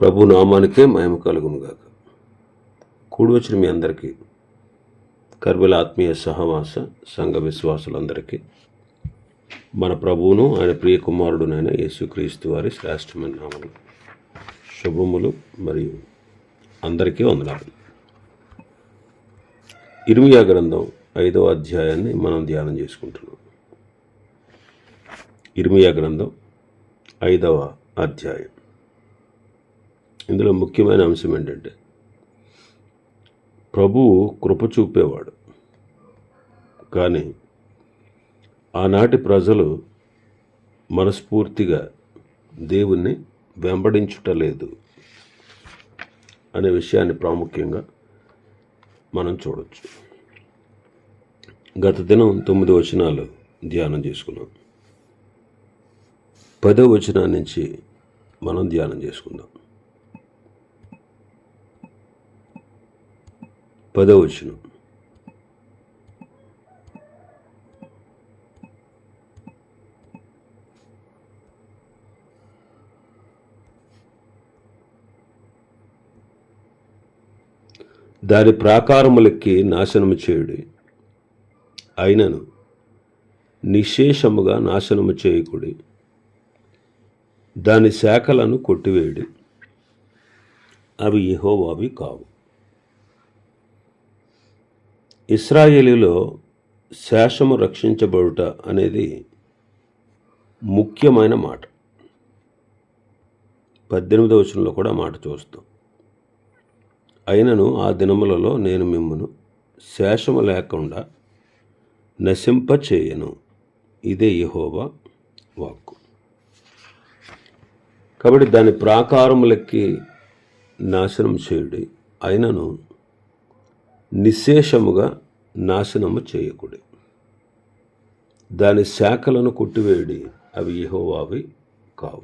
ప్రభు నామానికే మహిమ కలుగునుగాక. కూడి వచ్చిన మీ అందరికీ కర్బల ఆత్మీయ సహవాస సంఘ విశ్వాసులందరికీ మన ప్రభువును ఆయన ప్రియ కుమారుడునైన యేసుక్రీస్తు వారి శ్రేష్టమైన నామలు శుభములు మరియు అందరికీ వందనాలు. ఇరుమియా గ్రంథం ఐదవ అధ్యాయాన్ని మనం ధ్యానం చేసుకుంటున్నాం. ఇర్మియా గ్రంథం ఐదవ అధ్యాయం. ఇందులో ముఖ్యమైన అంశం ఏంటంటే ప్రభువు కృప చూపేవాడు. కానీ ఆనాటి ప్రజలు మనస్ఫూర్తిగా దేవుణ్ణి వెంబడించుటలేదు అనే విషయాన్ని ప్రాముఖ్యంగా మనం చూడవచ్చు గత దినం తొమ్మిది వచనాలు ధ్యానం చేసుకున్నాం. పదో వచనం నుంచి మనం ధ్యానం చేసుకుందాం. పదవచనం దాని ప్రాకారములకి నాశనము చేయుడి. అయినను నిశేషముగా నాశనము చేయకుడి. దాని శాఖలను కొట్టివేయడి. అవి యహోవావి కావు. ఇస్రాయేలీలో శేషము రక్షించబడుట అనేది ముఖ్యమైన మాట. పద్దెనిమిదవ వచనంలో కూడా మాట చూస్తాం అయినను ఆ దినములలో నేను మిమ్మను శేషము లేకుండా నశింప చేయను ఇదే యహోవా వాక్కు. కాబట్టి దాని ప్రాకారములకి నాశనం చేయుడి అయినను నిశేషముగా నాశనము చేయకుడి. దాని శాఖలను కొట్టివేయడి అవి యెహోవావి కావు.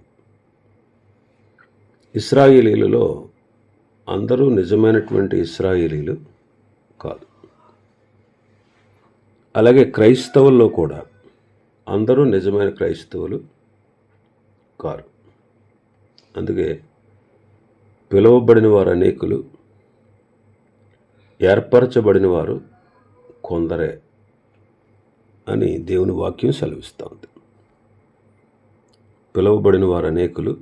ఇస్రాయేలీలలో అందరూ నిజమైనటువంటి ఇస్రాయేలీలు కాదు. అలాగే క్రైస్తవుల్లో కూడా అందరూ నిజమైన క్రైస్తవులు కారు. అందుకే పిలువబడిన వారు అనేకులు ఏర్పరచబడిన వారు కొందరే అని దేవుని వాక్యం సెలవిస్తూ ఉంది. పిలువబడిన వారు అనేకులు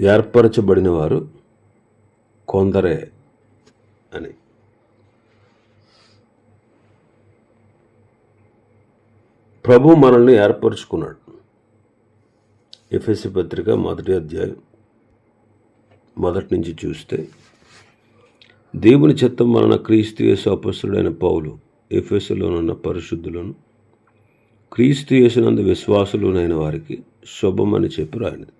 ఏర్పరచబడిన వారు కొందరే అని. ప్రభు మనల్ని ఏర్పరచుకున్నాడు. ఎఫ్ఎస్సి పత్రిక మొదటి అధ్యాయం మొదటి నుంచి చూస్తే దేవుని చిత్తం వలన క్రీస్తు యేసు అపస్సుడైన పౌలు ఎఫెసులోనున్న పరిశుద్ధులను క్రీస్తు యేసునందు విశ్వాసులునైన వారికి శుభమని చెప్పి రాయినది.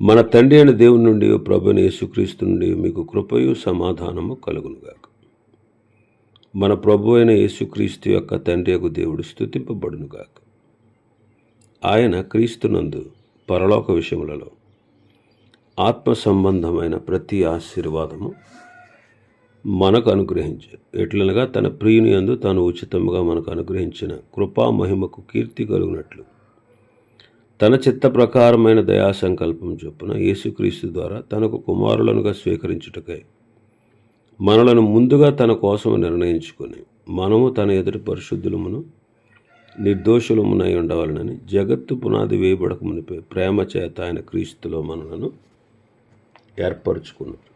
మన తండ్రి అయిన దేవుని నుండి ప్రభుని యేసుక్రీస్తు నుండి మీకు కృపయు సమాధానము కలుగునుగాక. మన ప్రభు అయిన యేసుక్రీస్తు యొక్క తండ్రి యొక్క దేవుడు స్థుతింపబడునుగాక ఆయన క్రీస్తునందు పరలోక విషయములలో ఆత్మ సంబంధమైన ప్రతి ఆశీర్వాదము మనకు అనుగ్రహించారు ఎట్లనగా తన ప్రియుని యందు తాను ఉచితముగా మనకు అనుగ్రహించిన కృపా మహిమకు కీర్తి కలుగునట్లు. తన చిత్త ప్రకారమైన దయా సంకల్పం చొప్పున యేసుక్రీస్తు ద్వారా తనకు కుమారులనుగా స్వీకరించుటకై మనలను ముందుగా తన కోసం నిర్ణయించుకొని మనము తన ఎదుటి పరిశుద్ధులమును నిర్దోషులమునై ఉండవలనని జగత్తు పునాది వేయబడకమునిపై ప్రేమ చేత ఆయన క్రీస్తులో మనలను ఏర్పరచుకున్నారు.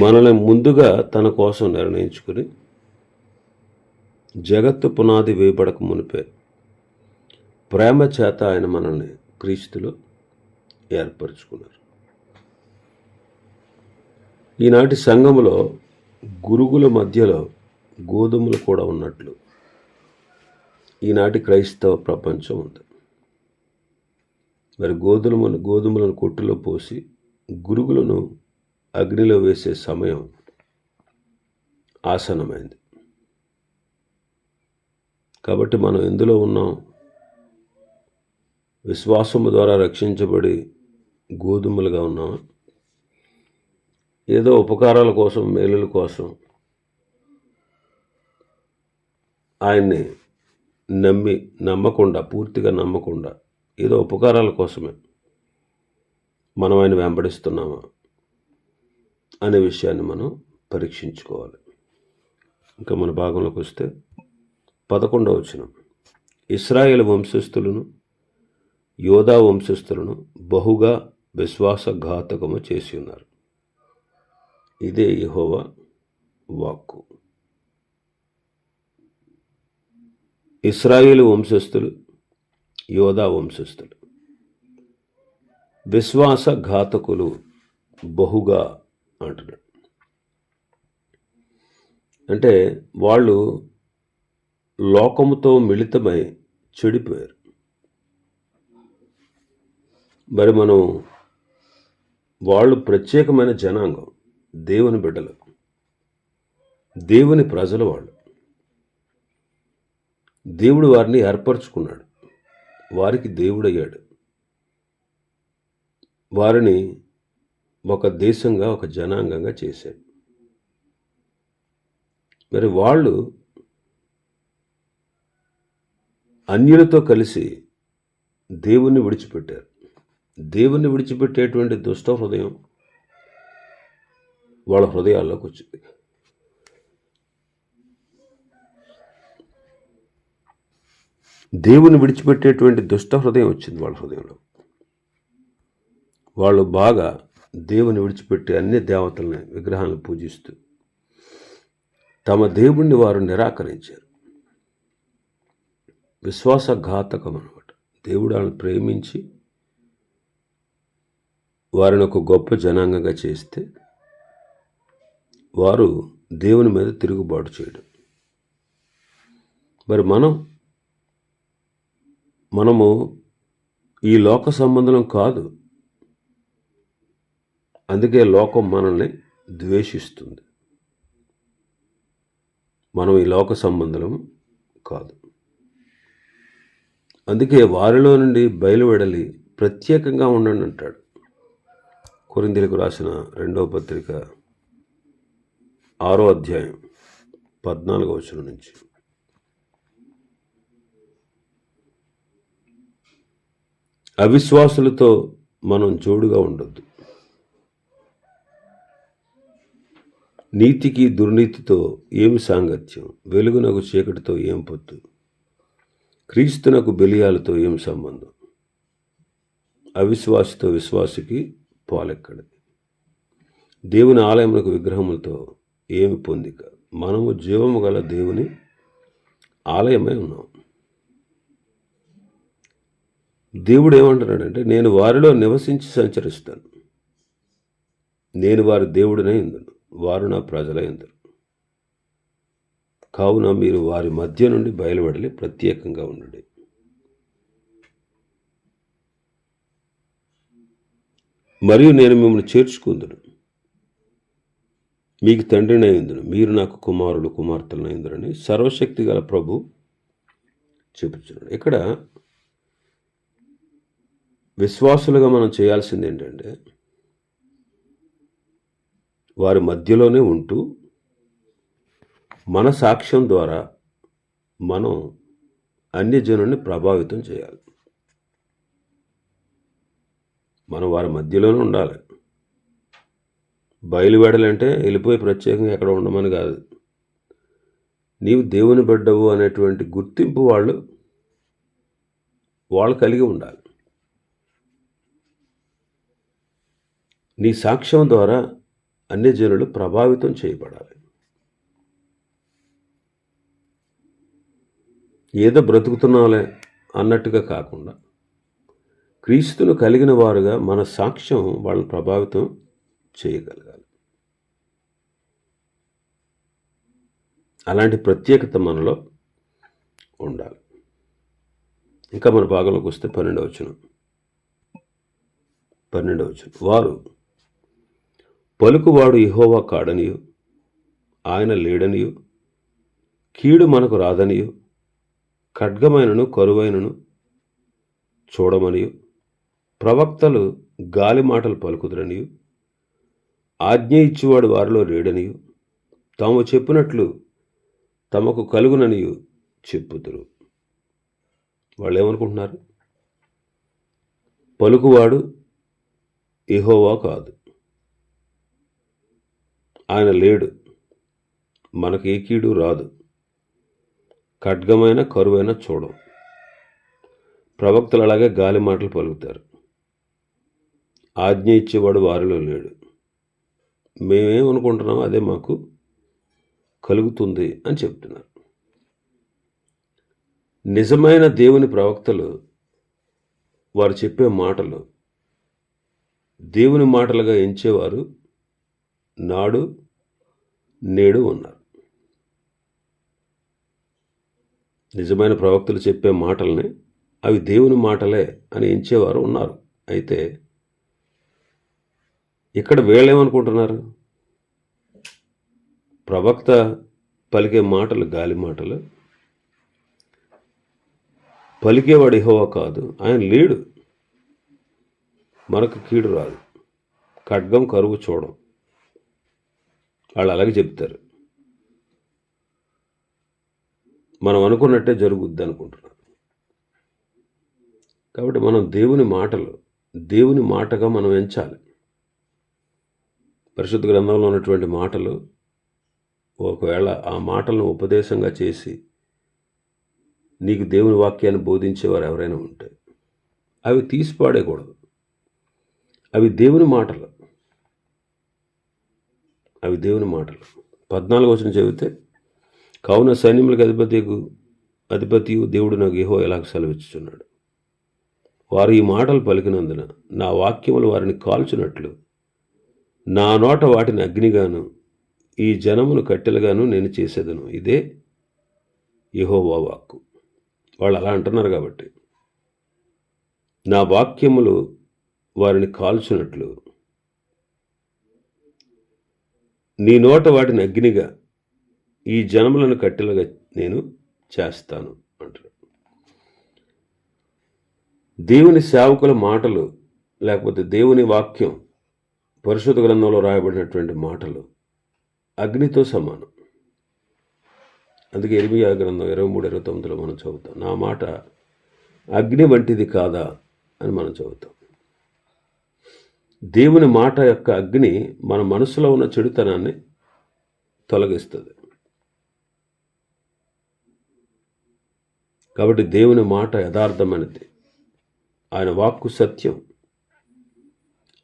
మనల్ని ముందుగా తన కోసం నిర్ణయించుకుని జగత్తు పునాది వేయబడక మునిపే ప్రేమ చేత ఆయన మనల్ని క్రీస్తులో ఏర్పరచుకున్నారు. ఈనాటి సంఘములో గురుగుల మధ్యలో గోధుమలు కూడా ఉన్నట్లు ఈనాటి క్రైస్తవ ప్రపంచం ఉంది. మరి గోధుమలను గోధుమలను కొట్టులో పోసి గురుగులను అగ్నిలో వేసే సమయం ఆసనమైంది కాబట్టి మనం ఎందులో ఉన్నాం? విశ్వాసము ద్వారా రక్షించబడి గోధుమలుగా ఉన్నాం ఏదో ఉపకారాల కోసం మేలుల కోసం ఆయన్ని నమ్మి నమ్మకుండా పూర్తిగా నమ్మకుండా ఏదో ఉపకారాల కోసమే మనం ఆయన వెంబడిస్తున్నామా అనే విషయాన్ని మనం పరీక్షించుకోవాలి. ఇంకా మన భాగంలోకి వస్తే పదకొండవ వచనం. ఇస్రాయేల్ వంశస్థులను యోధా వంశస్థులను బహుగా విశ్వాసఘాతకము చేసి ఉన్నారు. ఇదే యహోవా వాక్కు. ఇస్రాయేల్ వంశస్థులు యోధా వంశస్థులు. విశ్వాసఘాతకులు బహుగా అంటున్నాడు. అంటే వాళ్ళు లోకముతో మిళితమై చెడిపోయారు. మరి మనం వాళ్ళు ప్రత్యేకమైన జనాంగం దేవుని బిడ్డలు దేవుని ప్రజలు వాళ్ళు. దేవుడు వారిని ఏర్పరచుకున్నాడు. వారికి దేవుడయ్యాడు. వారిని ఒక దేశంగా ఒక జనాంగంగా చేశాడు. మరి వాళ్ళు అన్యులతో కలిసి దేవుణ్ణి విడిచిపెట్టారు. దేవుణ్ణి విడిచిపెట్టేటువంటి దుష్ట హృదయం వాళ్ళ హృదయాల్లోకి వచ్చింది. దేవుని విడిచిపెట్టేటువంటి దుష్ట హృదయం వచ్చింది వాళ్ళ హృదయంలో. వాళ్ళు బాగా దేవుని విడిచిపెట్టి అన్ని దేవతల్ని విగ్రహాలను పూజిస్తూ తమ దేవుణ్ణి వారు నిరాకరించారు. విశ్వాసఘాతకం అనమాట దేవుడు వాళ్ళని ప్రేమించి వారిని ఒక గొప్ప జనాంగంగా చేస్తే వారు దేవుని మీద తిరుగుబాటు చేయడం. మరి మనం మనము ఈ లోక సంబంధం కాదు. అందుకే లోకం మనల్ని ద్వేషిస్తుంది. మనం ఈ లోక సంబంధం కాదు. అందుకే వారిలో నుండి బయలువెడలి ప్రత్యేకంగా ఉండండి అంటాడు. కొరిందీలకు రాసిన రెండవ పత్రిక ఆరో అధ్యాయం పద్నాలుగో వచనం నుంచి. అవిశ్వాసులతో మనం జోడుగా ఉండొద్దు. నీతికి దుర్నీతితో ఏమి సాంగత్యం? వెలుగునకు చీకటితో ఏం పొత్తు? క్రీస్తునకు బెలియాలతో ఏం సంబంధం? అవిశ్వాసితో విశ్వాసికి పాలెక్కడది. దేవుని ఆలయములకు విగ్రహములతో ఏమి పొందిక? మనము జీవము గల దేవుని ఆలయమై ఉన్నాం. దేవుడు ఏమంటున్నాడంటే నేను వారిలో నివసించి సంచరిస్తాను. నేను వారి దేవుడినే ఇందును వారు నా ప్రజల ఇందురు కావున మీరు వారి మధ్య నుండి బయలువడలి ప్రత్యేకంగా ఉండండి. మరియు నేను మిమ్మల్ని చేర్చుకుందును. మీకు తండ్రిని అయిందును మీరు నాకు కుమారుడు కుమార్తెలను అయిందురని సర్వశక్తి గల ప్రభు చెప్పుచున్నాడు. ఇక్కడ విశ్వాసులుగా మనం చేయాల్సింది ఏంటంటే వారి మధ్యలోనే ఉంటూ మన సాక్ష్యం ద్వారా మనం అన్యజనుని ప్రభావితం చేయాలి. మనం వారి మధ్యలోనే ఉండాలి. బయలువెడలంటే వెళ్ళిపోయి ప్రత్యేకంగా ఎక్కడ ఉండమని కాదు. నీవు దేవుని బిడ్డవు అనేటువంటి గుర్తింపు వాళ్ళు వాళ్ళు కలిగి ఉండాలి. నీ సాక్ష్యం ద్వారా అన్ని జనులు ప్రభావితం చేయబడాలి. ఏదో బ్రతుకుతున్నాలే అన్నట్టుగా కాకుండా క్రీస్తును కలిగిన వారుగా మన సాక్ష్యం వాళ్ళని ప్రభావితం చేయగలగాలి. అలాంటి ప్రత్యేకత మనలో ఉండాలి. ఇంకా మన భాగంలోకి వస్తే పన్నెండవచనం పన్నెండవచనం వారు పలుకువాడు ఇహోవా కాడనియు ఆయన లేడనియు కీడు మనకు రాదనియు ఖడ్గమైనను కరువైనను చూడమనియు ప్రవక్తలు గాలి మాటలు పలుకుదురనియు ఆజ్ఞ ఇచ్చేవాడు వారిలో లేడనియు తాము చెప్పినట్లు తమకు కలుగుననియు చెప్పుదురు. వాళ్ళు ఏమనుకుంటున్నారు పలుకువాడు ఇహోవా కాదు. ఆయన లేడు. మనకి ఏ కీడు రాదు. ఖడ్గమైన కరువైన చూడం. ప్రవక్తలు అలాగే గాలి మాటలు పలుకుతారు. ఆజ్ఞ ఇచ్చేవాడు వారిలో లేడు. మేమేమనుకుంటున్నామో అదే మాకు కలుగుతుంది అని చెప్తున్నారు. నిజమైన దేవుని ప్రవక్తలు వారు చెప్పే మాటలు దేవుని మాటలుగా ఎంచేవారు నాడు నేడు ఉన్నారు. నిజమైన ప్రవక్తలు చెప్పే మాటల్ని అవి దేవుని మాటలే అని ఎంచేవారు ఉన్నారు. అయితే ఇక్కడ వీళ్ళేమనుకుంటున్నారు? ప్రవక్త పలికే మాటలు గాలి మాటలు. పలికేవాడు ఇహోవా కాదు. ఆయన లేడు. మనకు కీడు రాదు. ఖడ్గం కరువు చూడం. వాళ్ళు అలాగే చెప్తారు మనం అనుకున్నట్టే జరుగుద్ది అనుకుంటున్నాం కాబట్టి మనం దేవుని మాటలు దేవుని మాటగా మనం ఎంచాలి. పరిశుద్ధ గ్రంథంలో ఉన్నటువంటి మాటలు ఒకవేళ ఆ మాటలను ఉపదేశంగా చేసి నీకు దేవుని వాక్యాన్ని బోధించేవారు ఎవరైనా ఉంటే అవి తీసి పాడేయకూడదు అవి దేవుని మాటలు. అవి దేవుని మాటలు. పద్నాలుగు వచ్చిన చెబితే కావున సైన్యములకు అధిపతికు అధిపతియు దేవుడు నాకు ఏహో ఎలా సెలవిచ్చుచున్నాడు? వారు ఈ మాటలు పలికినందున నా వాక్యములు వారిని కాల్చునట్లు నా నోట వాటిని అగ్నిగాను ఈ జనమును కట్టెలుగాను నేను చేసేదను. ఇదే యహోవా వాక్కు. వాళ్ళు అలా అంటున్నారు కాబట్టి నా వాక్యములు వారిని కాల్చునట్లు నీ నోట వాటిని అగ్నిగా ఈ జనములను కట్టెలుగా నేను చేస్తాను అంటారు దేవుని సేవకుల మాటలు లేకపోతే దేవుని వాక్యం పరిశుద్ధ గ్రంథంలో రాయబడినటువంటి మాటలు అగ్నితో సమానం. అందుకే ఎనిమిది గ్రంథం ఇరవై మూడు ఇరవై తొమ్మిదిలో మనం చదువుతాం నా మాట అగ్ని వంటిది కాదా అని మనం చదువుతాం. దేవుని మాట యొక్క అగ్ని మన మనసులో ఉన్న చెడుతనాన్ని తొలగిస్తుంది. కాబట్టి దేవుని మాట యథార్థమైనది. ఆయన వాక్కు సత్యం.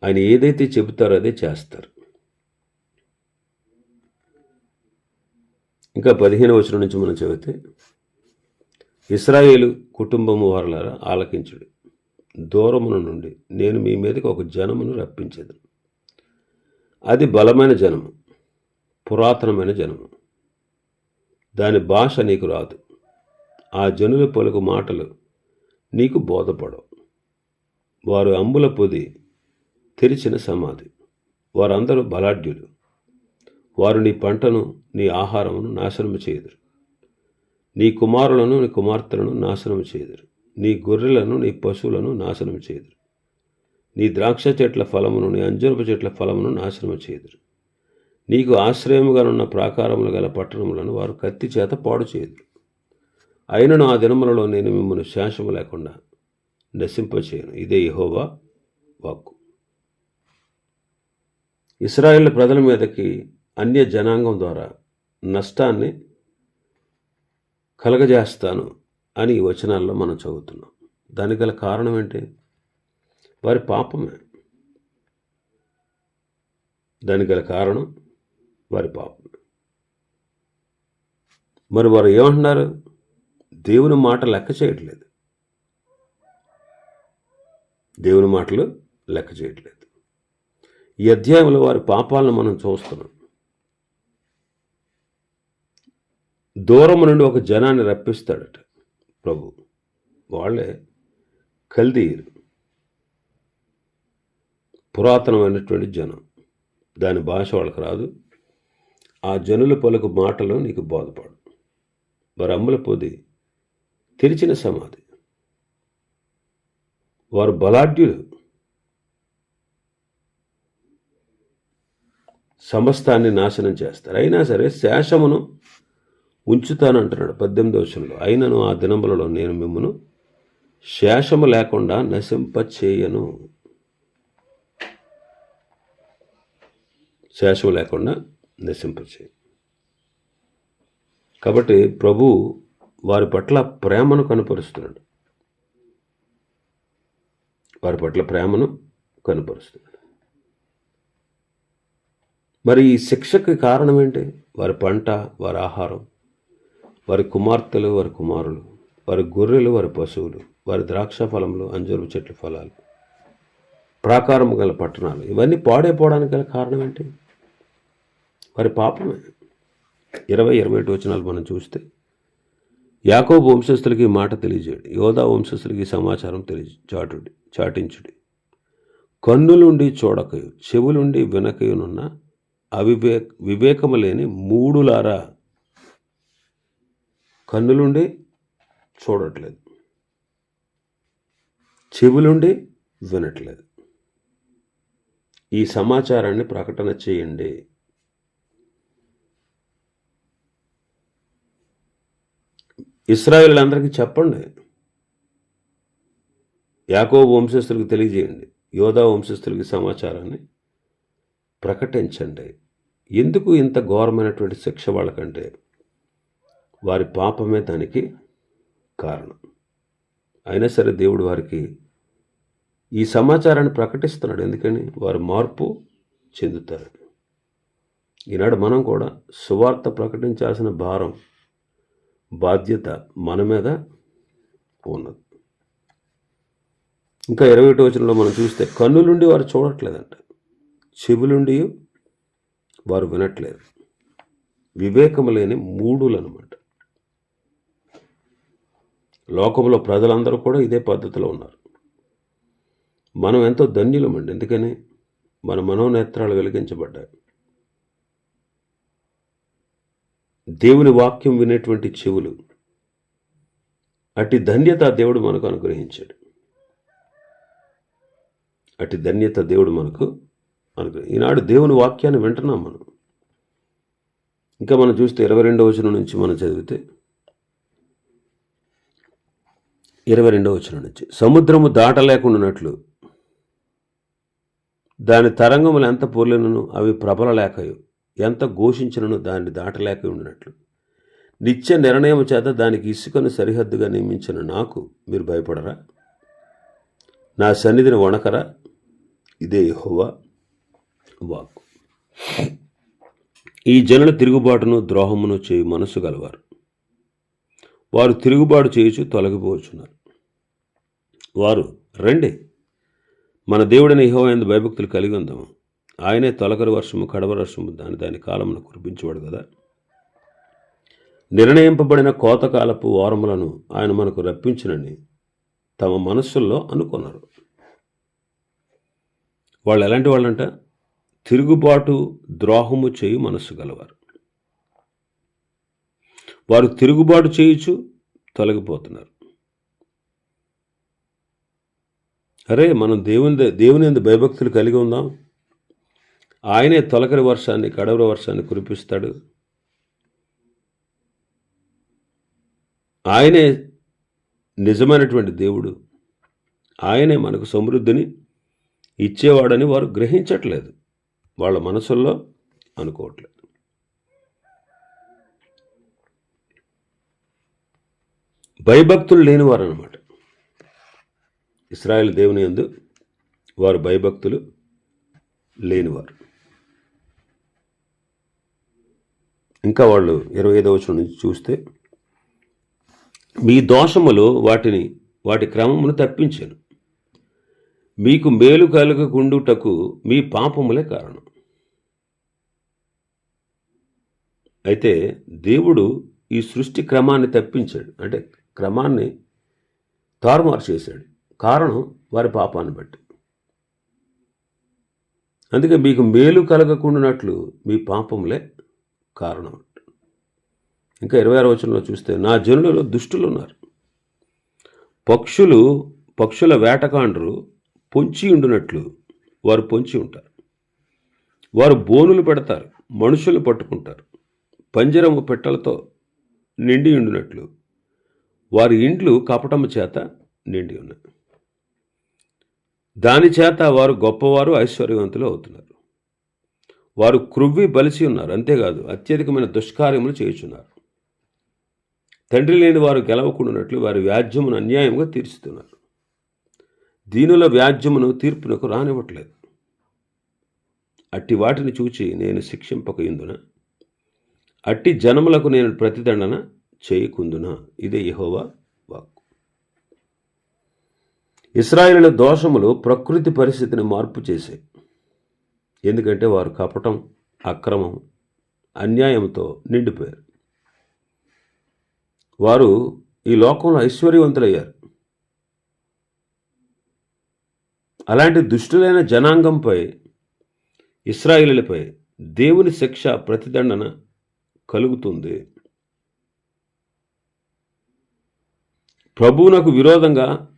ఆయన ఏదైతే చెబుతారో అదే చేస్తారు. ఇంకా పదిహేను వచనం నుంచి మనం చదివితే ఇస్రాయేలు కుటుంబము వారలారా ఆలకించుడు. దూరమున నుండి నేను మీ మీదకి ఒక జనమును రప్పించేది అది బలమైన జనము పురాతనమైన జనము. దాని భాష నీకు రాదు. ఆ జనుల పలుకు మాటలు నీకు బోధపడవు. వారు అంబుల పొది తెరిచిన సమాధి. వారందరూ బలాఢ్యులు. వారు నీ పంటను నీ ఆహారమును నాశనము చేయదురు. నీ కుమారులను నీ కుమార్తెలను నాశనము చేయదురు. నీ గొర్రెలను నీ పశువులను నాశనం చేయదురు. నీ ద్రాక్ష చెట్ల ఫలమును నీ అంజరపు చెట్ల ఫలమును నాశనం చేయదురు. నీకు ఆశ్రయముగానున్న ప్రాకారములు గల పట్టణములను వారు కత్తి చేత పాడు చేయదురు. అయినను ఆ దినములలో నేను మిమ్మల్ని శాసము లేకుండా నశింపచేయను. ఇదే యహోవా వాక్కు. ఇస్రాయేల్ ప్రజల మీదకి అన్య జనాంగం ద్వారా నష్టాన్ని కలగజేస్తాను. అని ఈ వచనాల్లో మనం చదువుతున్నాం. దానికి గల కారణం ఏంటి? వారి పాపమే. దానికి గల కారణం వారి పాపమే. మరి వారు ఏమంటున్నారు? దేవుని మాట లెక్క చేయట్లేదు. దేవుని మాటలు లెక్క చేయట్లేదు. ఈ అధ్యాయంలో వారి పాపాలను మనం చూస్తున్నాం. దూరం నుండి ఒక జనాన్ని రప్పిస్తాడట. ప్రభు. వాళ్ళే కల్దీర్ పురాతనమైనటువంటి జనం. దాని భాష వాళ్ళకి రాదు. ఆ జనుల పలుకు మాటలు నీకు బోధపడు వారు అమ్ముల పొది తెరిచిన సమాధి. వారు బలాఢ్యులు. సమస్తాన్ని నాశనం చేస్తారు. అయినా సరే శేషమును ఉంచుతానంటున్నాడు. పద్దెనిమిది వచనంలో అయినను ఆ దినములలో నేను మిమ్మను శేషము లేకుండా నశింప చేయను శేషం లేకుండా నశింప చేయను కాబట్టి ప్రభు వారి పట్ల ప్రేమను కనపరుస్తున్నాడు. వారి పట్ల ప్రేమను కనపరుస్తున్నాడు. మరి ఈ శిక్షకి కారణం ఏంటి? వారి పంట వారి ఆహారం. వారి కుమార్తెలు వారి కుమారులు వారి గొర్రెలు వారి పశువులు వారి ద్రాక్ష ఫలములు అంజూరు చెట్ల ఫలాలు. ప్రాకారము గల పట్టణాలు. ఇవన్నీ పాడైపోవడానికి గల కారణం ఏంటి? వారి పాపమే. ఇరవై ఇరవై ఒకటి వచనాలు మనం చూస్తే యాకోబు వంశస్థులకి ఈ మాట తెలియజేయడు. యోధా వంశస్థులకి సమాచారం తెలియ చాటుడి చాటించుడి. కన్నులుండి చూడకయు చెవులుండి వినకయునున్న అవివేక్ వివేకము లేని మూడులారా కన్నులుండి చూడట్లేదు. చెవులుండి వినట్లేదు. ఈ సమాచారాన్ని ప్రకటన చేయండి. ఇస్రాయేళ్ళందరికీ చెప్పండి. యాకో వంశస్థులకు తెలియజేయండి. యోధా వంశస్థులకి సమాచారాన్ని ప్రకటించండి. ఎందుకు ఇంత ఘోరమైనటువంటి శిక్ష వాళ్ళకంటే? వారి పాపమే దానికి కారణం. అయినా సరే దేవుడు వారికి ఈ సమాచారాన్ని ప్రకటిస్తున్నాడు. ఎందుకని? వారు మార్పు చెందుతారు. ఈనాడు మనం కూడా సువార్త ప్రకటించాల్సిన భారం బాధ్యత మన మీద ఉన్నది. ఇంకా ఇరవై ఒకటి వచనంలో మనం చూస్తే కన్నులుండి వారు చూడట్లేదంట. చెవులుండి వారు వినట్లేదు. వివేకము లేని మూడులు అనమాట లోకంలో ప్రజలందరూ కూడా ఇదే పద్ధతిలో ఉన్నారు. మనం ఎంతో ధన్యులమండి. ఎందుకని? మన మనోనేత్రాలు వెలిగించబడ్డాయి. దేవుని వాక్యం వినేటువంటి చెవులు. అట్టి ధన్యత దేవుడు మనకు అనుగ్రహించాడు. అట్టి ధన్యత దేవుడు మనకు అనుగ్రహం ఈనాడు దేవుని వాక్యాన్ని వింటున్నాం మనం. ఇంకా మనం చూస్తే ఇరవై రెండవ వచనం నుంచి మనం చదివితే ఇరవై రెండవ వచ్చిన నుంచి. సముద్రము దాటలేకుండానట్లు దాని తరంగములు ఎంత పొర్లినను అవి ప్రబలలేకయు. ఎంత ఘోషించినను దాన్ని దాటలేక ఉండినట్లు. నిత్య నిర్ణయం చేత దానికి ఇసుకను సరిహద్దుగా నియమించిన నాకు మీరు భయపడరా? నా సన్నిధిని వణకరా? ఇదే యెహోవా వాక్ ఈ జనుల తిరుగుబాటును ద్రోహమును చేయు మనసు గలవారు. వారు తిరుగుబాటు చేయుచు తొలగిపోవచ్చున్నారు వారు రండి. మన దేవుడైన యెహోవా భయభక్తులు కలిగి ఉందాము. ఆయనే తొలకరి వర్షము కడవ వర్షము దాని దాని కాలమును కురిపించేవాడు కదా. నిర్ణయింపబడిన కోతకాలపు వారములను ఆయన మనకు రప్పించినని తమ మనస్సుల్లో అనుకున్నారు. వాళ్ళు ఎలాంటి వాళ్ళంట? తిరుగుబాటు ద్రోహము చేయు మనస్సు గలవారు. వారు తిరుగుబాటు చేయుచు తొలగిపోతున్నారు. అరే మనం దేవుని దేవుని ఎందు భయభక్తులు కలిగి ఉందాం. ఆయనే తొలకరి వర్షాన్ని కడవర వర్షాన్ని కురిపిస్తాడు. ఆయనే నిజమైనటువంటి దేవుడు. ఆయనే మనకు సమృద్ధిని ఇచ్చేవాడని వారు గ్రహించట్లేదు. వాళ్ళ మనసుల్లో అనుకోవట్లేదు. భయభక్తులు లేనివారు అనమాట ఇస్రాయల్ దేవుని యందు వారు భయభక్తులు లేనివారు. ఇంకా వాళ్ళు ఇరవై ఐదవ వచనం నుంచి చూస్తే మీ దోషములు వాటిని వాటి క్రమమును తప్పించాను. మీకు మేలు కలగకుండుటకు మీ పాపములే కారణం. అయితే దేవుడు ఈ సృష్టి క్రమాన్ని తప్పించాడు. అంటే క్రమాన్ని తారుమారు చేశాడు. కారణం వారి పాపాన్ని బట్టి. అందుకే మీకు మేలు కలగకుండానట్లు మీ పాపములే కారణం. ఇంకా ఇరవై ఆరు వచనంలో చూస్తే నా జనులలో దుష్టులు ఉన్నారు. పక్షులు పక్షుల వేటకాండ్రు పొంచి ఉండునట్లు వారు పొంచి ఉంటారు. వారు బోనులు పెడతారు మనుషులు పట్టుకుంటారు. పంజరము పెట్టలతో నిండి ఉండినట్లు వారి ఇండ్లు కపటము చేత నిండి ఉన్నాయి దాని చేత వారు గొప్పవారు ఐశ్వర్యవంతులు అవుతున్నారు. వారు క్రువ్వి బలిసి ఉన్నారు అంతేకాదు అత్యధికమైన దుష్కార్యములు చేయుచున్నారు. తండ్రి లేని వారు గెలవకుండానట్లు వారి వ్యాజ్యమును అన్యాయంగా తీర్చుతున్నారు. దీనుల వ్యాజ్యమును తీర్పునకు రానివ్వట్లేదు. అట్టి వాటిని చూచి నేను శిక్షింపక ఇందున అట్టి జనములకు నేను ప్రతిదండన చేయకుందున? ఇదే యహోవా వాక్కు. ఇస్రాయేలుల దోషములు ప్రకృతి పరిస్థితిని మార్పు చేశాయి ఎందుకంటే వారు కపటం అక్రమం అన్యాయంతో నిండిపోయారు. వారు ఈ లోకంలో ఐశ్వర్యవంతులయ్యారు. అలాంటి దుష్టులైన జనాంగంపై ఇస్రాయిలపై దేవుని శిక్ష ప్రతిదండన కలుగుతుంది. ప్రభువునకు విరోధంగా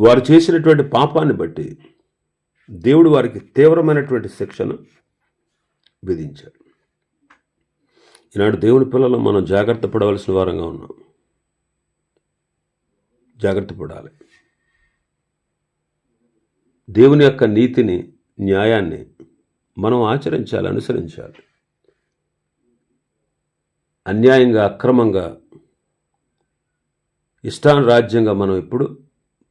వారు చేసినటువంటి పాపాన్ని బట్టి దేవుడు వారికి తీవ్రమైనటువంటి శిక్షను విధించాడు. ఈనాడు దేవుని పిల్లలు మనం జాగ్రత్త పడవలసిన వారంగా ఉన్నాం. జాగ్రత్త పడాలి. దేవుని యొక్క నీతిని న్యాయాన్ని మనం ఆచరించాలి అనుసరించాలి. అన్యాయంగా అక్రమంగా ఇష్టానురాజ్యంగా మనం ఎప్పుడు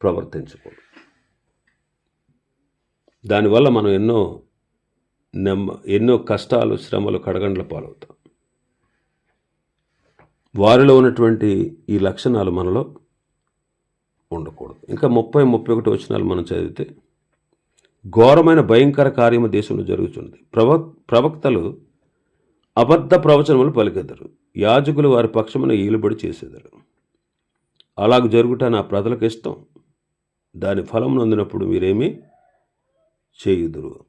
ప్రవర్తించకూడదు. దానివల్ల మనం ఎన్నో నెమ్మ ఎన్నో కష్టాలు శ్రమలు కడగండ్ల పాలవుతాం. వారిలో ఉన్నటువంటి ఈ లక్షణాలు మనలో ఉండకూడదు. ఇంకా ముప్పై ముప్పై ఒకటి వచనాలు మనం చదివితే ఘోరమైన భయంకర కార్యము దేశంలో జరుగుతున్నది ప్రవక్ ప్రవక్తలు అబద్ధ ప్రవచనములు పలికెదరు. యాజకులు వారి పక్షమున ఈలుబడి చేసేదారు. అలాగ జరుగుట నా ప్రజలకు ఇష్టం. దాని ఫలం నొందినప్పుడు మీరేమీ చేయుదురు?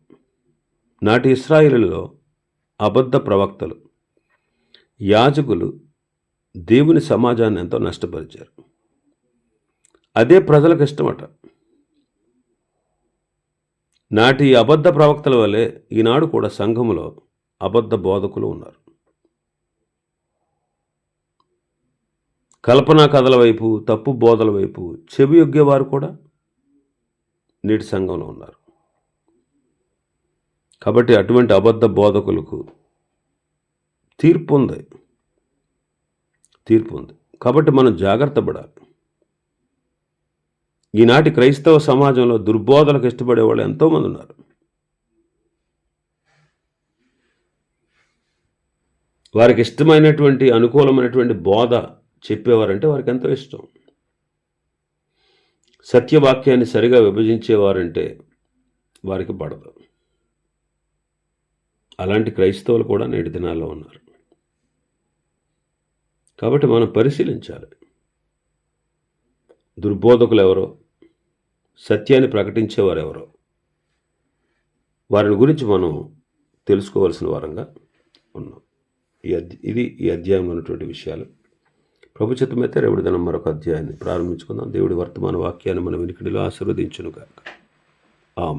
నాటి ఇస్రాయిల్లో అబద్ధ ప్రవక్తలు యాజకులు దేవుని సమాజాన్ని ఎంతో నష్టపరిచారు. అదే ప్రజలకు ఇష్టమట. నాటి అబద్ధ ప్రవక్తల వల్లే ఈనాడు కూడా సంఘములో అబద్ధ బోధకులు ఉన్నారు. కల్పనా కథల వైపు తప్పు బోధల వైపు చెవి యొగ్గేవారు కూడా నేటి సంఘంలో ఉన్నారు. కాబట్టి అటువంటి అబద్ధ బోధకులకు తీర్పు ఉంది తీర్పు ఉంది కాబట్టి మనం జాగ్రత్త పడాలి. ఈనాటి క్రైస్తవ సమాజంలో దుర్బోధలకు ఇష్టపడే వాళ్ళు ఎంతోమంది ఉన్నారు. వారికి ఇష్టమైనటువంటి అనుకూలమైనటువంటి బోధ చెప్పేవారంటే వారికి ఎంతో ఇష్టం. సత్యవాక్యాన్ని సరిగా విభజించేవారంటే వారికి పడదు. అలాంటి క్రైస్తవులు కూడా నేటి దినాల్లో ఉన్నారు. కాబట్టి మనం పరిశీలించాలి. దుర్బోధకులు ఎవరో సత్యాన్ని ప్రకటించేవారు ఎవరో వారిని గురించి మనం తెలుసుకోవాల్సిన వారంగా ఉన్నాం. ఈ అధ్య ఇది ఈ అధ్యాయంలో ఉన్నటువంటి విషయాలు. ప్రభు చిత్తమైతే రేవుడి దినం మరొక అధ్యాయాన్ని ప్రారంభించుకుందాం. దేవుడి వర్తమాన వాక్యాన్ని మన వినికిడిలో ఆశీర్వదించును కాక ఆమె